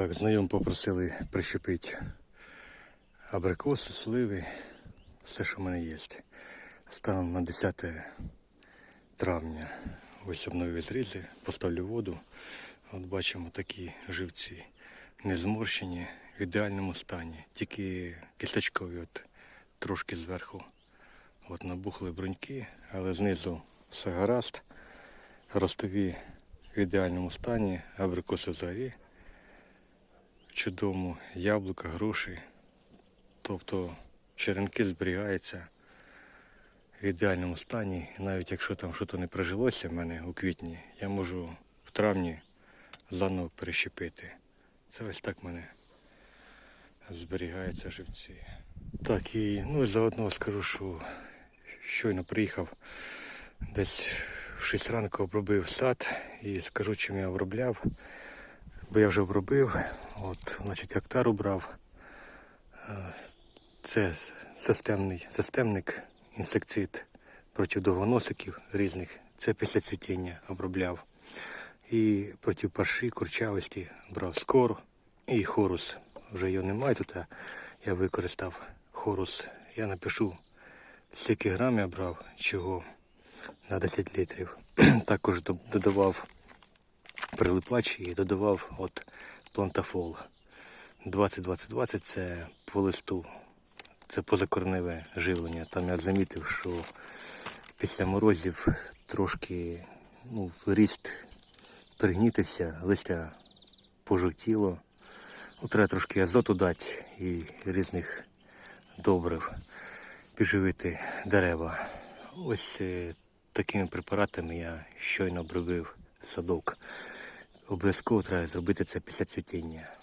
Так, знайом попросили прищепити абрикоси, сливи, все, що в мене є. Станом на 10 травня ось обновлю зрізи, поставлю воду. От бачимо такі живці, не зморщені, в ідеальному стані. Тільки кісточкові от трошки зверху от набухли бруньки, але знизу все гаразд. Ростові в ідеальному стані, абрикоси взагалі в чудовому, яблука, груші. Тобто черенки зберігаються в ідеальному стані. І навіть якщо там щось не прижилося в мене у квітні, я можу в травні заново перещепити. Це ось так в мене зберігаються живці. Так, і ну, заодно скажу, що щойно приїхав десь в 6 ранку обробив сад і скажу, чим я обробляв. Бо я вже обробив, от, значить, гектар убрав. Е, Це системний, системник, інсекцид проти довгоносиків різних. Це після цвітіння обробляв. І проти парші, курчавості брав скор і хорус. Вже його немає тут, а я використав хорус. Я напишу, скільки грам я брав, чого на 10 літрів. Також додавав прилипач і додавав от плантафол. 20-20-20 це по листу, це позакорневе живлення. Там я замітив, що після морозів трошки ну, ріст пригнітився, листя пожовтіло. Ну, треба трошки азоту дати і різних добрив підживити дерева. Ось е, такими препаратами я щойно обробив садок. Обов'язково треба зробити це після цвітіння.